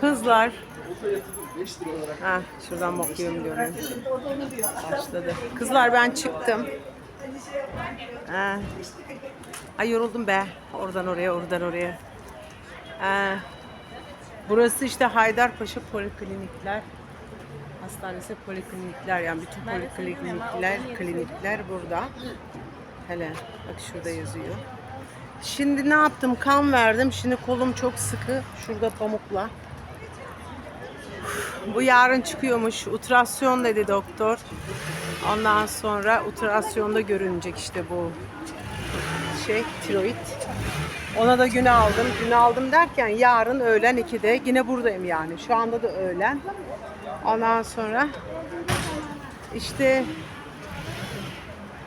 Kızlar. Ha, şuradan bakıyorum diyorum. Başladı. Kızlar ben çıktım. Ha. Ay yoruldum be. Oradan oraya, oradan oraya. Ha. Burası işte Haydarpaşa Poliklinikler. Hastanesi poliklinikler yani bütün poliklinikler, klinikler burada. Hele bak şurada yazıyor. Şimdi ne yaptım? Kan verdim. Şimdi kolum çok sıkı. Şurada pamukla. Bu yarın çıkıyormuş. Ultrasyon dedi doktor. Ondan sonra ultrasyonda görünecek işte bu şey tiroid. Ona da gün aldım. Gün aldım derken yarın öğlen 2'de yine buradayım yani. Şu anda da öğlen. Ondan sonra işte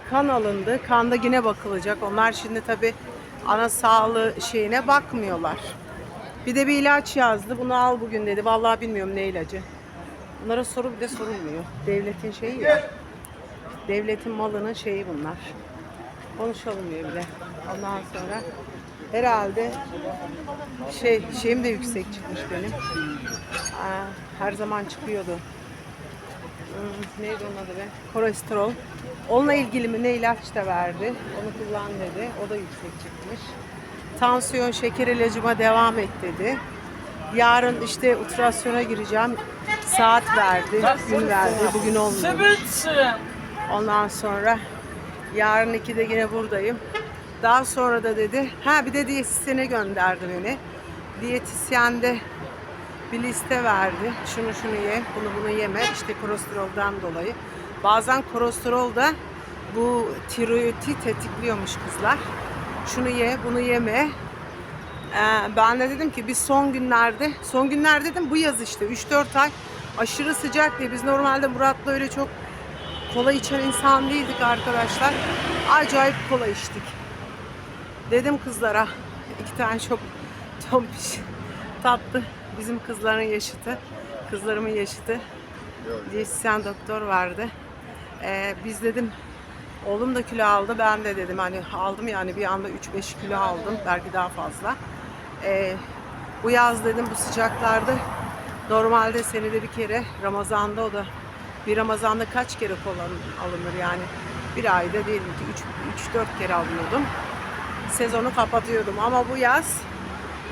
kan alındı. Kanda yine bakılacak. Onlar şimdi tabi ana sağlığı şeyine bakmıyorlar. Bir de bir ilaç yazdı. Bunu al bugün dedi. Vallahi bilmiyorum ne ilacı. Bunlara soru bile sorulmuyor. Devletin şeyi ya. Devletin malının şeyi bunlar. Konuşulmuyor bile. Ondan sonra herhalde şey şeyim de yüksek çıkmış benim. Aa, her zaman çıkıyordu. Hmm, neydi onun adı be? Kolesterol. Onunla ilgili mi ne ilaç da verdi. Onu kullan dedi. O da yüksek çıkmış. Tansiyon şeker ilacıma devam et dedi. Yarın işte ultrasyona gireceğim. Saat verdi, gün verdi. Bugün olmuyor. Ondan sonra yarın 2'de yine buradayım. Daha sonra da dedi, ha bir de diyetisyene gönderdi beni. Diyetisyen de bir liste verdi. Şunu şunu ye, bunu bunu yeme. İşte kolesterolden dolayı. Bazen kolesterol da bu tiroidi tetikliyormuş kızlar. Şunu ye, bunu yeme. Ee, ben de dedim ki biz son günlerde, son günler dedim bu yaz işte 3-4 ay aşırı sıcak diye biz normalde Murat'la öyle çok kola içen insan değildik arkadaşlar. Acayip kola içtik. Dedim kızlara iki tane çok tompiş tatlı bizim kızların yaşıtı, kızlarımın yaşıtı diyetisyen doktor vardı. Ee, biz dedim oğlum da kilo aldı ben de dedim hani aldım yani bir anda 3-5 kilo aldım belki daha fazla. Ee, bu yaz dedim bu sıcaklarda normalde senede bir kere Ramazan'da o da bir Ramazan'da kaç kere kola alınır yani bir ayda diyelim ki 3-4 kere alıyordum. Sezonu kapatıyordum ama bu yaz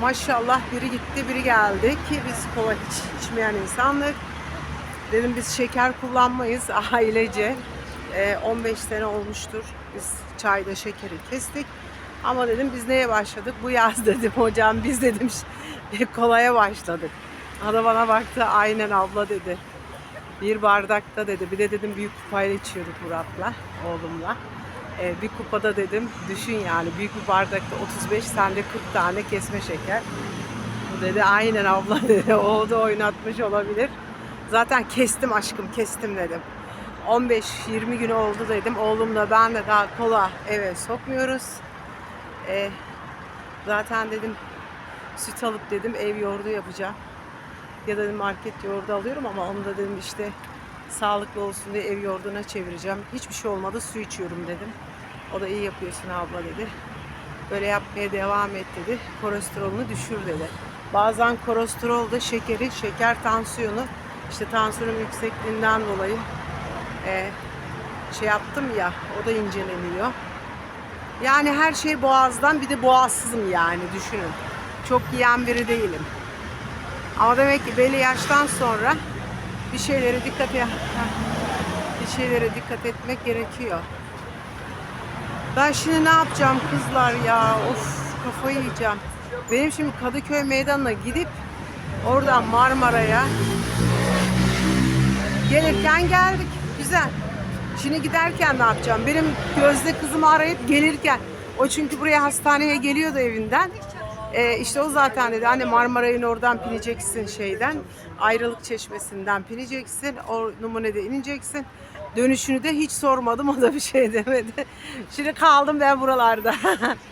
maşallah biri gitti biri geldi ki biz kola hiç içmeyen insanlık. Dedim biz şeker kullanmayız ailece. Ee, 15 sene olmuştur biz çayda şekeri kestik. Ama dedim biz neye başladık? Bu yaz dedim hocam biz dedim kolaya başladık. Ada bana baktı aynen abla dedi. Bir bardakta dedi. Bir de dedim büyük kupayla içiyorduk Murat'la, oğlumla. Ee, bir kupada dedim düşün yani büyük bir bardakta 35 sende 40 tane kesme şeker. Bu dedi aynen abla dedi. O da oynatmış olabilir. Zaten kestim aşkım kestim dedim. 15-20 gün oldu dedim. Oğlumla ben de daha kola eve sokmuyoruz. Ee, zaten dedim süt alıp dedim ev yoğurdu yapacağım. Ya da dedim market yoğurdu alıyorum ama onu da dedim işte sağlıklı olsun diye ev yoğurduna çevireceğim. Hiçbir şey olmadı su içiyorum dedim. O da iyi yapıyorsun abla dedi. Böyle yapmaya devam et dedi. Kolesterolünü düşür dedi. Bazen kolesterol da şekeri, şeker tansiyonu işte tansiyonum yüksekliğinden dolayı e, şey yaptım ya o da inceleniyor. Yani her şey boğazdan bir de boğazsızım yani düşünün. Çok yiyen biri değilim. Ama demek ki belli yaştan sonra bir şeylere dikkat et, bir şeylere dikkat etmek gerekiyor. Ben şimdi ne yapacağım kızlar ya? Of kafayı yiyeceğim. Benim şimdi Kadıköy meydanına gidip oradan Marmara'ya gelirken geldik. Güzel. Şimdi giderken ne yapacağım? Benim Gözde kızımı arayıp gelirken o çünkü buraya hastaneye geliyordu evinden. Ee, işte o zaten dedi anne Marmaray'ın oradan pineceksin şeyden. Ayrılık çeşmesinden pineceksin. O numunede ineceksin. Dönüşünü de hiç sormadım o da bir şey demedi. Şimdi kaldım ben buralarda.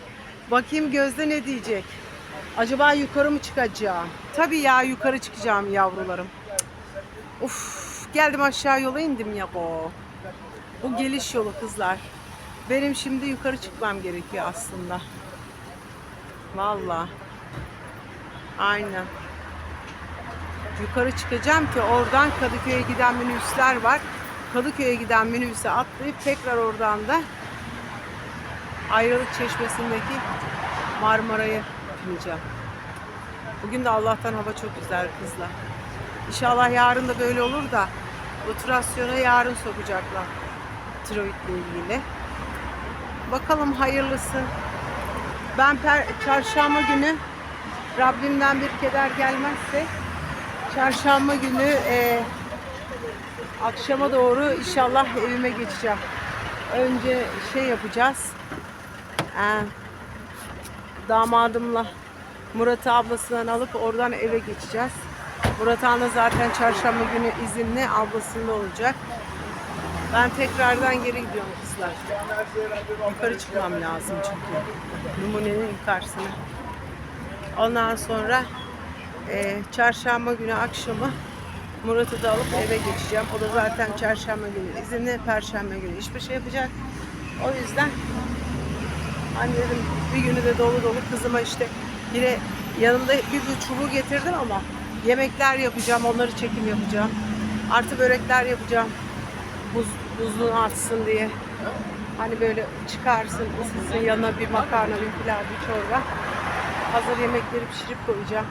Bakayım Gözde ne diyecek? Acaba yukarı mı çıkacağım? Tabii ya yukarı çıkacağım yavrularım. Uf, geldim aşağı yola indim ya bu. Bu geliş yolu kızlar. Benim şimdi yukarı çıkmam gerekiyor aslında. Valla. Aynen. yukarı çıkacağım ki oradan Kadıköy'e giden minibüsler var. Kadıköy'e giden minibüse atlayıp tekrar oradan da Ayrılık Çeşmesi'ndeki Marmara'ya bineceğim. Bugün de Allah'tan hava çok güzel kızlar. İnşallah yarın da böyle olur da oturasyona yarın sokacaklar. Tiroidle ilgili. Bakalım hayırlısı. Ben per, çarşamba günü Rabbimden bir keder gelmezse çarşamba günü e, akşama doğru inşallah evime geçeceğim. Önce şey yapacağız. E, damadımla Murat ablasından alıp oradan eve geçeceğiz. Murat Han'da zaten çarşamba günü izinli ablasında olacak. Ben tekrardan geri gidiyorum kızlar. Yukarı çıkmam lazım çünkü. Numunenin yukarısına. Ondan sonra e, çarşamba günü akşamı Murat'ı da alıp eve geçeceğim. O da zaten çarşamba günü izinli, perşembe günü hiçbir şey yapacak. O yüzden hani dedim bir günü de dolu dolu kızıma işte yine yanımda bir bu çubuğu getirdim ama yemekler yapacağım, onları çekim yapacağım. Artı börekler yapacağım. Buz, buzluğunu atsın diye. Hani böyle çıkarsın, ısıtsın yanına bir makarna, bir pilav, bir çorba. Hazır yemekleri pişirip koyacağım.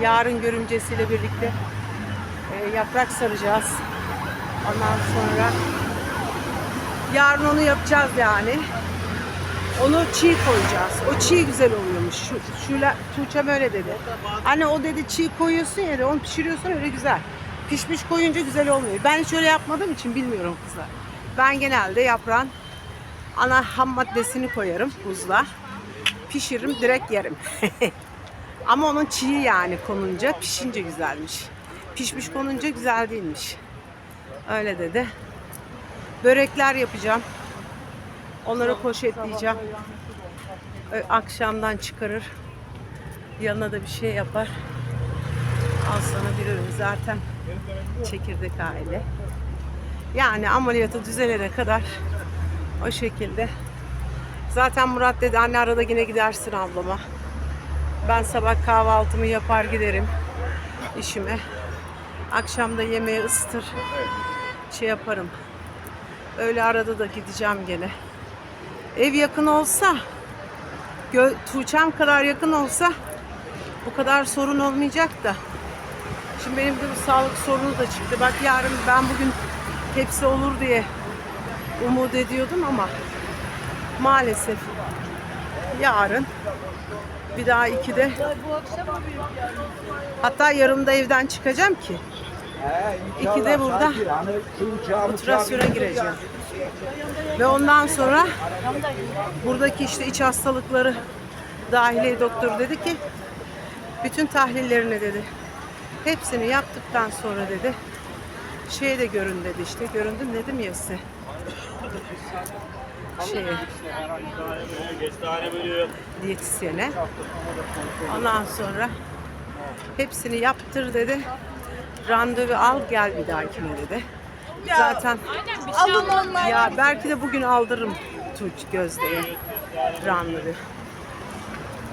Yarın görümcesiyle birlikte e, yaprak saracağız. Ondan sonra yarın onu yapacağız yani. Onu çiğ koyacağız. O çiğ güzel oluyormuş. Şu, şuyla, Tuğçe'm öyle dedi. Anne o dedi çiğ koyuyorsun ya de onu pişiriyorsun öyle güzel. Pişmiş koyunca güzel olmuyor. Ben hiç öyle yapmadığım için bilmiyorum kızlar. Ben genelde yaprağın ana ham maddesini koyarım buzla. Pişiririm direkt yerim. Ama onun çiğ yani konunca pişince güzelmiş. Pişmiş konunca güzel değilmiş. Öyle dedi. Börekler yapacağım. Onları poşetleyeceğim. Akşamdan çıkarır. Yanına da bir şey yapar. Al sana bir ürün zaten çekirdek aile. Yani ameliyatı düzelene kadar o şekilde. Zaten Murat dedi anne arada yine gidersin ablama. Ben sabah kahvaltımı yapar giderim işime. Akşam da yemeği ısıtır. Şey yaparım. Öyle arada da gideceğim gene. Ev yakın olsa, Tuğçe'm kadar yakın olsa bu kadar sorun olmayacak da. Şimdi benim de bu sağlık sorunu da çıktı. Bak yarın ben bugün hepsi olur diye umut ediyordum ama maalesef yarın bir daha ikide hatta yarın da evden çıkacağım ki İki de burada oturasyona gireceğim. Ve ondan sonra buradaki işte iç hastalıkları dahiliye doktoru dedi ki bütün tahlillerini dedi. Hepsini yaptıktan sonra dedi şeye de görün dedi işte. Göründüm dedim ya size. Şeye, diyetisyene. Ondan sonra hepsini yaptır dedi. Randevu al gel bir dahakine dedi. Zaten Alın online. ya belki de bugün aldırırım Tuğç Gözde'ye randevu.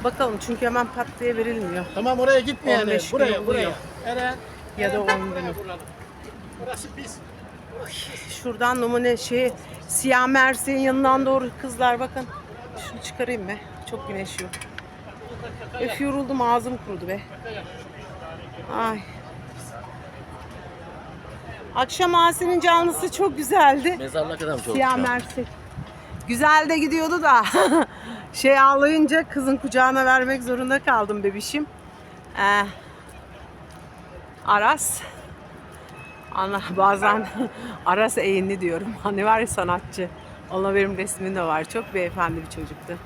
Bakalım çünkü hemen pat diye verilmiyor. Tamam oraya gitme yani. 15 gün Buraya, buraya. oluyor. Eren. Ya da 10 günü. Burası pis. Şuradan numune şey siyah merseğin yanından doğru kızlar bakın. Şunu çıkarayım mı? Çok güneş yok. Öf yoruldum ağzım kurudu be. Ay. Akşam Asi'nin canlısı çok güzeldi. Mezarlık adam çok. Siyah mersek. Güzel de gidiyordu da şey ağlayınca kızın kucağına vermek zorunda kaldım bebişim. Ee, Aras. Ana bazen Aras eğinli diyorum. Hani var ya sanatçı. Ona benim resmim de var. Çok beyefendi bir çocuktu.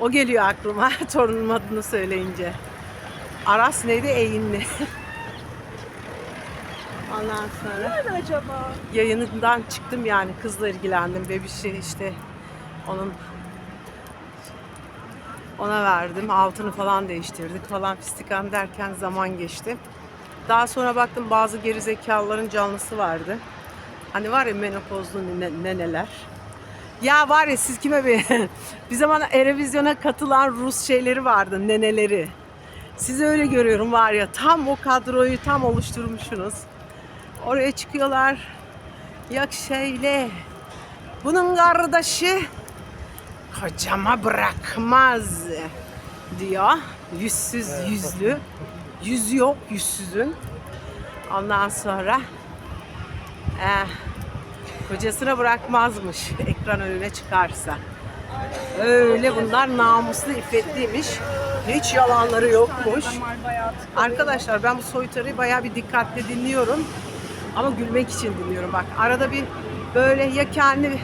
O geliyor aklıma torunum adını söyleyince. Aras neydi? Eğinli. Ondan sonra Nerede acaba? yayınından çıktım yani kızla ilgilendim bebişi işte onun ona verdim altını falan değiştirdik falan fistikan derken zaman geçti. Daha sonra baktım bazı gerizekalıların canlısı vardı. Hani var ya menopozlu nene- neneler. Ya var ya siz kime bir bir zaman Erevizyon'a katılan Rus şeyleri vardı neneleri. Sizi öyle görüyorum var ya tam o kadroyu tam oluşturmuşsunuz. Oraya çıkıyorlar. Yok şeyle. Bunun kardeşi kocama bırakmaz diyor. Yüzsüz yüzlü. Yüz yok yüzsüzün. Ondan sonra eh, kocasına bırakmazmış ekran önüne çıkarsa. Öyle bunlar namuslu, iffetliymiş. Hiç yalanları yokmuş. Arkadaşlar ben bu soytarıyı bayağı bir dikkatle dinliyorum. Ama gülmek için dinliyorum. Bak arada bir böyle ya kendi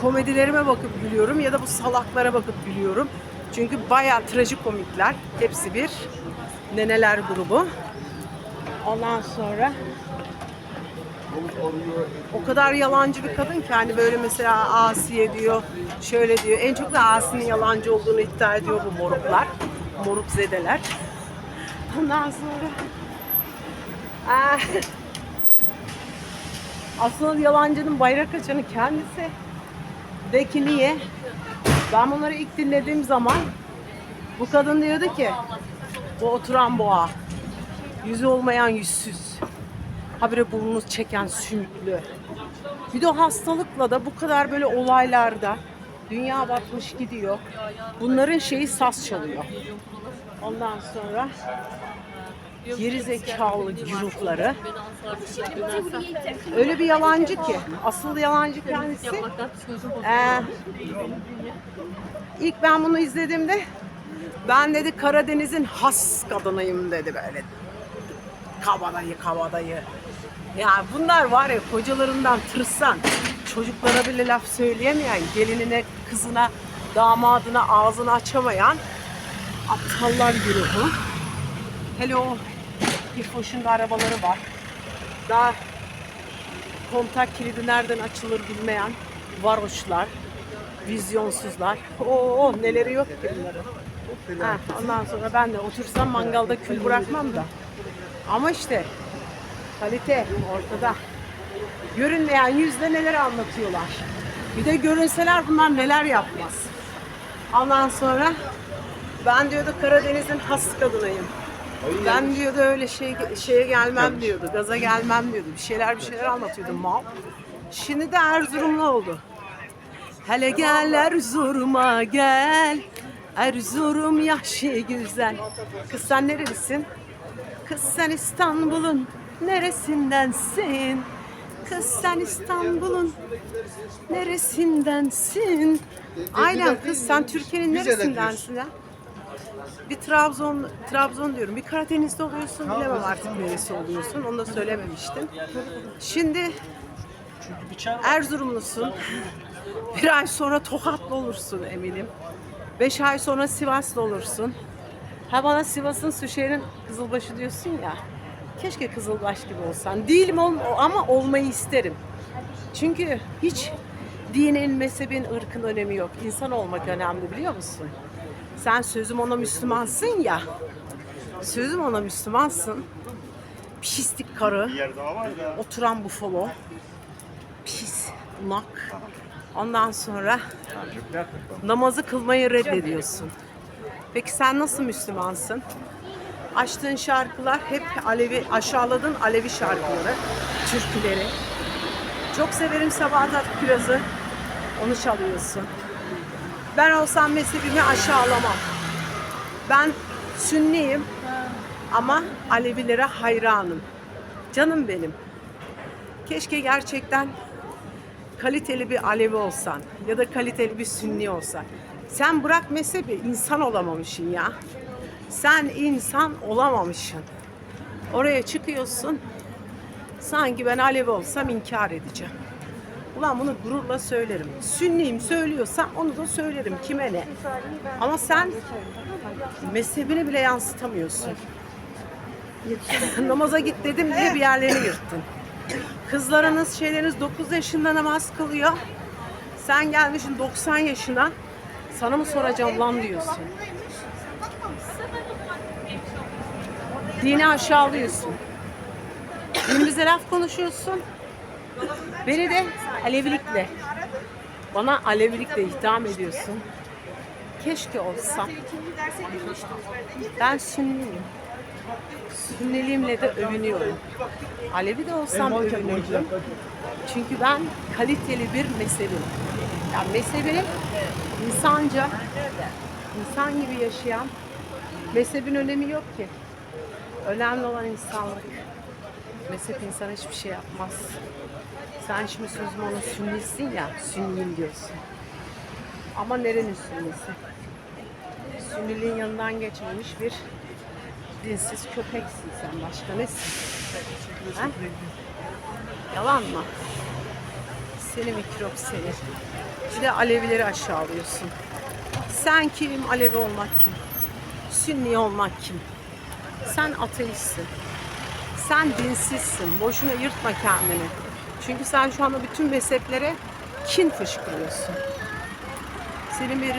komedilerime bakıp gülüyorum ya da bu salaklara bakıp gülüyorum. Çünkü bayağı trajikomikler. Hepsi bir neneler grubu. Ondan sonra o kadar yalancı bir kadın ki hani böyle mesela Asiye diyor, şöyle diyor. En çok da Asi'nin yalancı olduğunu iddia ediyor bu moruklar. Moruk zedeler. Ondan sonra Ah. Aslında yalancının bayrak açanı kendisi. De ki niye? Ben bunları ilk dinlediğim zaman bu kadın diyordu ki bu oturan boğa. Yüzü olmayan yüzsüz. Habire burnunu çeken sümüklü. Bir de o hastalıkla da bu kadar böyle olaylarda dünya batmış gidiyor. Bunların şeyi saz çalıyor. Ondan sonra geri zekalı güruhları. Öyle bir yalancı ki. Asıl yalancı kendisi. Ee, ilk ben bunu izlediğimde ben dedi Karadeniz'in has kadınıyım dedi böyle. Kabadayı kabadayı. Ya bunlar var ya kocalarından tırsan, çocuklara bile laf söyleyemeyen, gelinine, kızına, damadına ağzını açamayan aptallar güruhu. Hele da arabaları var. Daha kontak kilidi nereden açılır bilmeyen varoşlar, vizyonsuzlar. Oo neleri yok ki bunların. Ha, ondan sonra ben de otursam mangalda kül bırakmam da. Ama işte kalite ortada. Görünmeyen yüzde neler anlatıyorlar. Bir de görünseler bunlar neler yapmaz. Ondan sonra ben diyordu Karadeniz'in has kadınıyım. Ben diyordu öyle şey şeye gelmem diyordu. Gaza gelmem diyordu. Bir şeyler bir şeyler anlatıyordu mal. Şimdi de Erzurumlu oldu. Hele gel Erzurum'a gel. Erzurum yaşı güzel. Kız sen nerelisin? Kız sen İstanbul'un neresindensin? Kız sen İstanbul'un neresindensin? Aynen kız sen Türkiye'nin neresindensin ya? Bir Trabzon, Trabzon diyorum. Bir Karadeniz'de oluyorsun. Bilemem artık neresi oluyorsun. Onu da söylememiştim. Şimdi Erzurumlusun. Bir ay sonra Tokatlı olursun eminim. Beş ay sonra Sivaslı olursun. Ha bana Sivas'ın Süşehir'in Kızılbaşı diyorsun ya. Keşke Kızılbaş gibi olsan. Değilim ama olmayı isterim. Çünkü hiç dinin, mezhebin, ırkın önemi yok. İnsan olmak önemli biliyor musun? Sen sözüm ona Müslümansın ya. Sözüm ona Müslümansın. Pislik karı. Oturan bufalo. Pis, bunak. Ondan sonra namazı kılmayı reddediyorsun. Peki sen nasıl Müslümansın? Açtığın şarkılar hep Alevi, aşağıladığın Alevi şarkıları, türküleri. Çok severim Sabahat Akkiraz'ı. Onu çalıyorsun. Ben olsam mezhebimi aşağılamam. Ben Sünniyim ama Alevilere hayranım. Canım benim. Keşke gerçekten kaliteli bir Alevi olsan ya da kaliteli bir Sünni olsan. Sen bırak mezhebi insan olamamışsın ya. Sen insan olamamışsın. Oraya çıkıyorsun. Sanki ben Alevi olsam inkar edeceğim. Ulan bunu gururla söylerim. Sünniyim söylüyorsam onu da söylerim. Kime ne? Ama sen mezhebini bile yansıtamıyorsun. Namaza git dedim diye bir yerlerini yırttın. Kızlarınız şeyleriniz 9 yaşında namaz kılıyor. Sen gelmişsin 90 yaşına. Sana mı soracağım lan diyorsun. Dini aşağılıyorsun. Dinimize laf konuşuyorsun. Beni de Alevilikle, bana Alevilikle itham ediyorsun. keşke olsam. Ben Sünniyim. Sünniliğimle de övünüyorum. Alevi de olsam övünürdüm. Çünkü ben kaliteli bir mezhebim. Yani mezhebim insanca, insan gibi yaşayan, mezhebin önemi yok ki. Önemli olan insanlık. Mezhep insana hiçbir şey yapmaz. Sen şimdi sözüm sünnisin ya, sünniyim diyorsun. Ama nerenin sünnisi? Sünniliğin yanından geçmemiş bir dinsiz köpeksin sen. Başka nesin? Ha? Yalan mı? Seni mikrop seni. Bir de Alevileri aşağılıyorsun. Sen kim? Alevi olmak kim? Sünni olmak kim? Sen ateistsin. Sen dinsizsin. Boşuna yırtma kendini. Çünkü sen şu anda bütün mezheplere kin fışkırıyorsun. Senin bir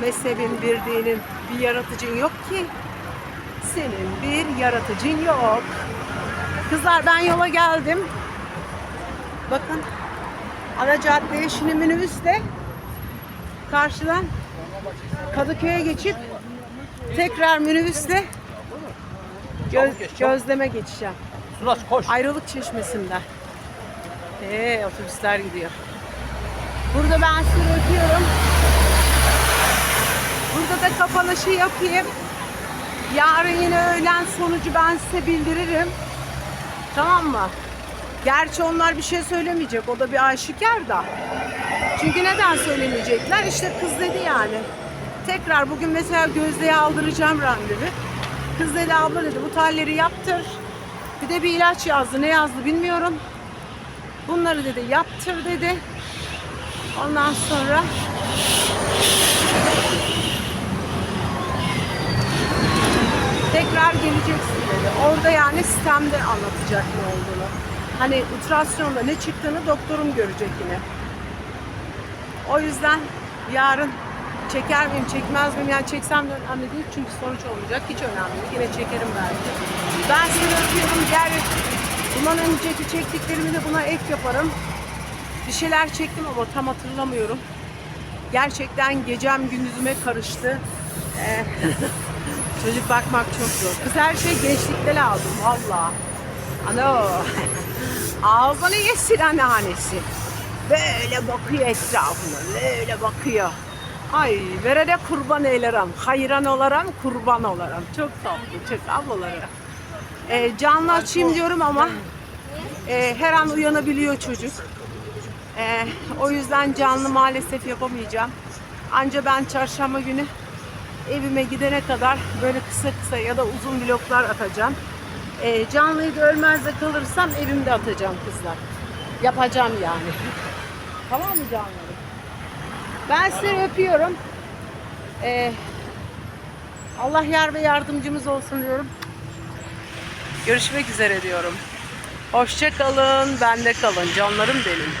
mezhebin, bir dinin, bir yaratıcın yok ki. Senin bir yaratıcın yok. Kızlar ben yola geldim. Bakın ana caddeye şimdi minibüsle karşıdan Kadıköy'e geçip tekrar minibüsle göz, gözleme geçeceğim. Sulaş koş. Ayrılık çeşmesinden. Ee, otobüsler gidiyor. Burada ben sizi öpüyorum. Burada da kapanışı yapayım. Yarın yine öğlen sonucu ben size bildiririm. Tamam mı? Gerçi onlar bir şey söylemeyecek. O da bir aşikar da. Çünkü neden söylemeyecekler? İşte kız dedi yani. Tekrar bugün mesela Gözde'ye aldıracağım randevu. Kız dedi abla dedi bu talleri yaptır. Bir de bir ilaç yazdı. Ne yazdı bilmiyorum. Bunları dedi yaptır dedi. Ondan sonra tekrar geleceksin dedi. Orada yani sistemde anlatacak ne olduğunu. Hani ultrasyonda ne çıktığını doktorum görecek yine. O yüzden yarın çeker miyim çekmez miyim yani çeksem de önemli değil çünkü sonuç olmayacak hiç önemli değil. Yine çekerim belki. Ben seni öpüyorum. Diğer bundan önceki çektiklerimi de buna ek yaparım. Bir şeyler çektim ama tam hatırlamıyorum. Gerçekten gecem gündüzüme karıştı. Ee, çocuk bakmak çok zor. Kız her şey gençlikte lazım valla. Ano. Ağzını yesin anneannesi. Böyle bakıyor etrafına. Böyle bakıyor. Ay verene kurban eylerim. Hayran olaram, kurban olaram. Çok tatlı, çok ablaları. Ee, canlı açayım diyorum ama e, her an uyanabiliyor çocuk. Ee, o yüzden canlı maalesef yapamayacağım. Anca ben çarşamba günü evime gidene kadar böyle kısa kısa ya da uzun vloglar atacağım. Ee, canlıyı da ölmez de kalırsam evimde atacağım kızlar. Yapacağım yani. tamam mı canlarım? Ben sizi öpüyorum. Ee, Allah yar ve yardımcımız olsun diyorum. Görüşmek üzere diyorum. Hoşça kalın, bende kalın canlarım benim.